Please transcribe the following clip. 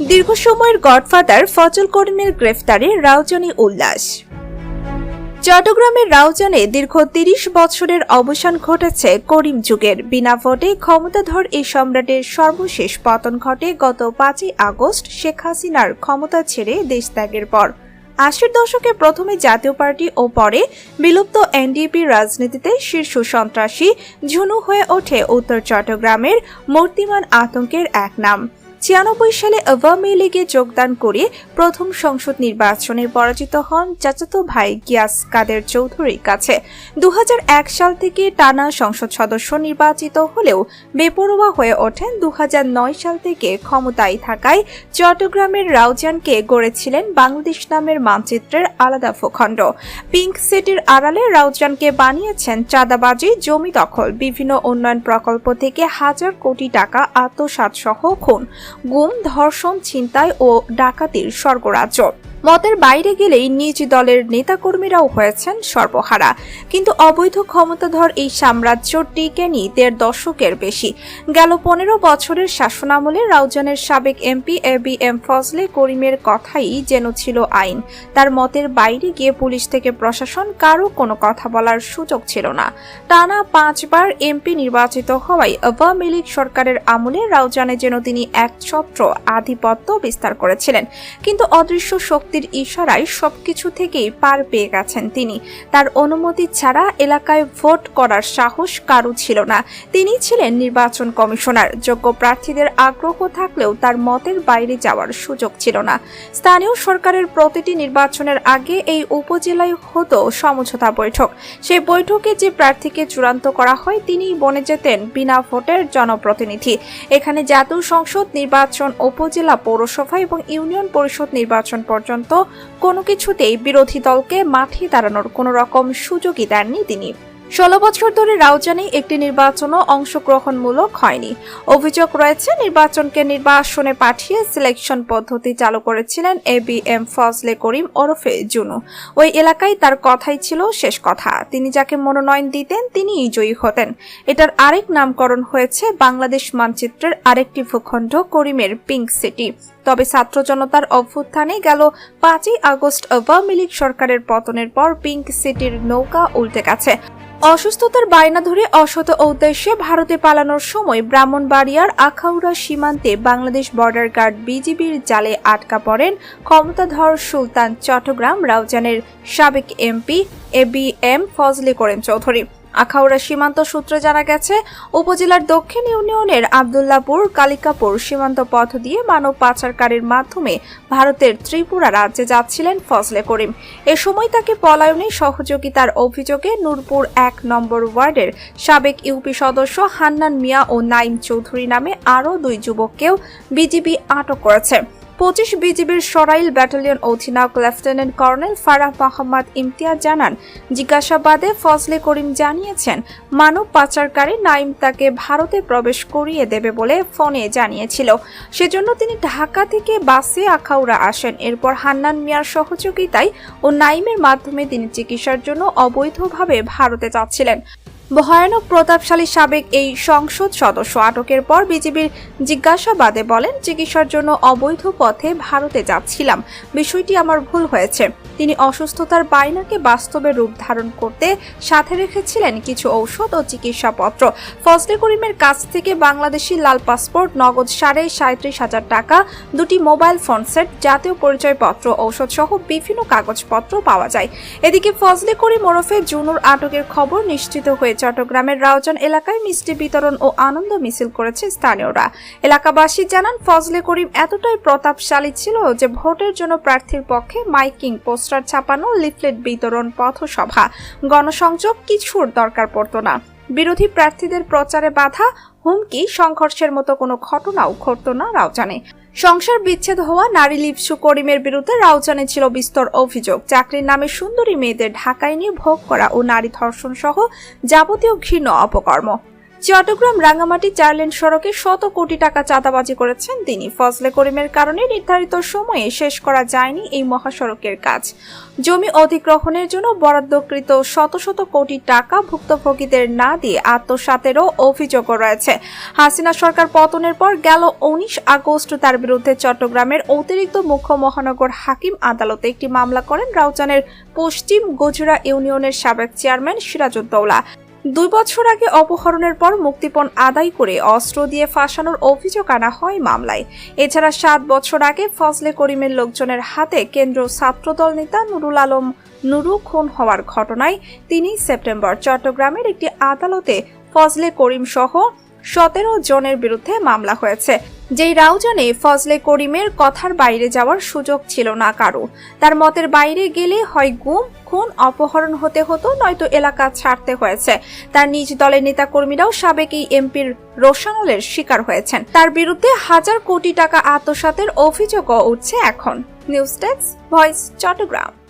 দীর্ঘ সময়ের গডফাদার ফজল করিমের গ্রেফতারে রাউজানি উল্লাস। চট্টগ্রামের রাউজানে দীর্ঘ তিরিশ বছরের অবসান ঘটেছে করিম যুগের। বিনা ভোটে ক্ষমতাধর এই সম্রাটের সর্বশেষ পতন ঘটে গত পাঁচই আগস্ট শেখ হাসিনার ক্ষমতা ছেড়ে দেশ ত্যাগের পর। আশির দশকে প্রথমে জাতীয় পার্টি ও পরে বিলুপ্ত এনডিপি রাজনীতিতে শীর্ষ সন্ত্রাসী ঝুনু হয়ে ওঠে উত্তর চট্টগ্রামের মূর্তিমান আতঙ্কের এক নাম। ছিয়ানব্বই সালে আওয়ামী লীগে যোগদান করে প্রথম সংসদ নির্বাচনে পরাজিত হন চাচাতো ভাই গিয়াস কাদের চৌধুরীর কাছে। দু হাজার এক সাল থেকে টানা সংসদ সদস্য নির্বাচিত হলেও বেপরোয়া হয়ে ওঠেন। দু হাজার নয় সাল থেকে ক্ষমতায় থাকায় চট্টগ্রামের রাউজানকে গড়েছিলেন বাংলাদেশ নামের মানচিত্রের আলাদা ভূখণ্ড। পিঙ্ক সিটির আড়ালে রাউজানকে বানিয়েছেন চাঁদাবাজি, জমি দখল, বিভিন্ন উন্নয়ন প্রকল্প থেকে হাজার কোটি টাকা আত্মসাৎ সহ খুন। গুম ধর্ষণ ছিনতাই ও ডাকাতির স্বর্গরাজ্য। মতের বাইরে গেলেই নিজ দলের নেতাকর্মীরাও হয়েছেন সর্বহারা। কিন্তু অবৈধ ক্ষমতাধর এই সাম্রাজ্য টিকেনি দেড় দশকের বেশি। গেল পনেরো বছরের শাসনামলে রাউজানের সাবেক MP A B M Fazle করিমের কথাই যেন ছিল আইন। তার মতের বাইরে গিয়ে পুলিশ থেকে প্রশাসন কারও কোনো কথা বলার সুযোগ ছিল না। টানা পাঁচবার এমপি নির্বাচিত হওয়ায় আওয়ামী লীগ সরকারের আমলে রাউজানে যেন তিনি একছত্র আধিপত্য বিস্তার করেছিলেন। কিন্তু অদৃশ্য শক্তির ইশারায় সবকিছু থেকেই পার পেয়ে গেছেন তিনি। তার অনুমতি ছাড়া এলাকায় ভোট করার সাহস কারু ছিল না। তিনি ছিলেন নির্বাচন কমিশনার। যোগ্য প্রার্থীদের আগ্রহ থাকলেও তার মতের বাইরে যাওয়ার সুযোগ ছিল না। স্থানীয় সরকারের প্রতিটি নির্বাচনের আগে এই উপজেলায় হতো সমঝোতা বৈঠক। সেই বৈঠকে যে প্রার্থীকে চূড়ান্ত করা হয় তিনি বনে যেতেন বিনা ভোটের জনপ্রতিনিধি। এখানে জাতীয় সংসদ, নির্বাচন, উপজেলা পৌরসভা এবং ইউনিয়ন পরিষদ নির্বাচন পর্যন্ত কোনো কিছুতেই বিরোধী দলকে মাঠে দাঁড়ানোর কোনো রকম সুযোগই দেননি তিনি। ষোলো বছর ধরে রাউজানি একটি নির্বাচনও অংশগ্রহণমূলক হয়নি। অভিযোগ রয়েছে, নির্বাচনকে নির্বাসনে পাঠিয়ে সিলেকশন পদ্ধতি চালু করেছিলেন A B M Fazle Karim ওরফে জুনু। ওই এলাকায় তার কথাই ছিল শেষ কথা। তিনি যাকে মনোনয়ন দিতেন, তিনিই জয়ী হতেন। এটার আরেক নামকরণ হয়েছে বাংলাদেশ মানচিত্রের আরেকটি ভূখণ্ড করিমের পিঙ্ক সিটি। তবে ছাত্র জনতার অভ্যুত্থানে গেল পাঁচই আগস্ট আওয়ামী লীগ সরকারের পতনের পর পিঙ্ক সিটির নৌকা উল্টে গেছে। অসুস্থতার বায়না ধরে অসত উদ্দেশ্যে ভারতে পালানোর সময় ব্রাহ্মণবাড়িয়ার আখাউড়া সীমান্তে বাংলাদেশ বর্ডার গার্ড বিজিবির জালে আটকা পড়েন ক্ষমতাধর সুলতান চট্টগ্রাম, রাউজানের সাবেক MP A B M Fazle করেন চৌধুরী। আখাউড়া সীমান্ত সূত্রে জানা গেছে, উপজেলার দক্ষিণ ইউনিয়নের আবদুল্লাপুর, কালিকাপুর সীমান্ত পথ দিয়ে মানব পাচারকারীর মাধ্যমে ভারতের ত্রিপুরা রাজ্যে যাচ্ছিলেন ফজলে করিম। এ সময় তাকে পলায়নে সহযোগিতার অভিযোগে নূরপুর এক নম্বর ওয়ার্ডের সাবেক ইউপি সদস্য হান্নান মিয়া ও নাইম চৌধুরী নামে আরও দুই যুবককেও বিজিবি আটক করেছে। পঁচিশ বিজিবির সরাইল ব্যাটালিয়ন অধিনায়ক লেফটেন্যান্ট কর্নেল ফারাহ মোহাম্মদ ইমতিয়াজ জানান, জিজ্ঞাসাবাদে ফজলে করিম জানিয়েছেন, মানব পাচারকারী নাইম তাকে ভারতে প্রবেশ করিয়ে দেবে বলে ফোনে জানিয়েছিল। সেজন্য তিনি ঢাকা থেকে বাসে আখাউড়া আসেন। এরপর হান্নান মিয়ার সহযোগিতায় ও নাইমের মাধ্যমে তিনি চিকিৎসার জন্য অবৈধভাবে ভারতে যাচ্ছিলেন। ভয়ানক প্রতাপশালী সাবেক এই সংসদ সদস্য আটকের পর বিজেপির জিজ্ঞাসাবাদে বলেন, চিকিৎসার জন্য অবৈধ পথে ভারতে যাচ্ছিলাম। বিষয়টি আমার ভুল হয়েছে। তিনি অসুস্থতার বায়নাকে বাস্তবে রূপ ধারণ করতে সাথে রেখেছিলেন কিছু ঔষধ ও চিকিৎসাপত্র। ফজলে করিমের কাছ থেকে বাংলাদেশি লাল পাসপোর্ট, নগদ সাড়ে সাঁত্রিশ হাজার টাকা, দুটি মোবাইল ফোন সেট, জাতীয় পরিচয়পত্র ঔষধ সহ বিভিন্ন কাগজপত্র পাওয়া যায়। এদিকে ফজলে করিম ওরফে জুনুর আটকের খবর নিশ্চিত হয়ে চট্টগ্রামের রাউজান এলাকায় মিষ্টি বিতরণ ও আনন্দ মিছিল করেছে স্থানীয়রা। এলাকাবাসী জানান, ফজলে করিম এতটাই প্রতাপশালী ছিল যে ভোটের জন্য প্রার্থীর পক্ষে মাইকিং, পোস্টার ছাপানো, লিফলেট বিতরণ, পথসভা, গণসংযোগ কিছুর দরকার পড়ত না। বিরোধী প্রার্থীদের প্রচারে বাধা, হুমকি, সংঘর্ষের মতো কোনো ঘটনাও ঘটত না রাউজানে সংসার বিচ্ছেদ হওয়া নারী লিপসু করিমের বিরুদ্ধে রাউজানে ছিল বিস্তর অভিযোগ। চাকরির নামে সুন্দরী মেয়েদের ঢাকায় নিয়ে ভোগ করা ও নারী ধর্ষণ সহ যাবতীয় ঘৃণ্য অপকর্ম। চট্টগ্রাম রাঙ্গামাটি চারলেন সড়কে শত কোটি টাকা চাঁদাবাজি করেছেন তিনি। ফজলে করিমের কারণে নির্ধারিত সময়ে শেষ করা যায়নি এই মহাসড়কের কাজ। জমি অধিগ্রহণের জন্য বরাদ্দকৃত শত শত কোটি টাকা ভুক্তভোগীদের না দিয়ে আত্মসাতেরও অভিযোগ রয়েছে। হাসিনা সরকার পতনের পর গেল উনিশ আগস্ট তার বিরুদ্ধে চট্টগ্রামের অতিরিক্ত মুখ্য মহানগর হাকিম আদালতে একটি মামলা করেন রাউজানের পশ্চিম গুজরা ইউনিয়নের সাবেক চেয়ারম্যান সিরাজউদ্দৌলা। দুই বছর আগে অপহরণের পর মুক্তিপণ আদায় করে অস্ত্র দিয়ে ফাঁসানোর অভিযোগ আনা হয় মামলায়। এছাড়া সাত বছর আগে ফজলে করিমের লোকজনের হাতে কেন্দ্র ছাত্রদল নেতা নুরুল আলম নুরু খুন হওয়ার ঘটনায় তিনি সেপ্টেম্বর, চট্টগ্রামের একটি আদালতে ফজলে করিম সহ সতেরো জনের বিরুদ্ধে মামলা হয়েছে। যেই রাউজানে ফজলে করিমের কথার বাইরে যাওয়ার সুযোগ ছিল না কারও। তার মতের বাইরে গেলে হয় গুম, খুন, অপহরণ হতে হতো, নয়তো এলাকা ছাড়তে হয়েছে। তার নিজ দলের নেতাকর্মীরাও সাবেক এই এমপির রোশানলের শিকার হয়েছেন। তার বিরুদ্ধে হাজার কোটি টাকা আত্মসাতের অভিযোগও উঠছে এখন। News desk, voice Chattogram.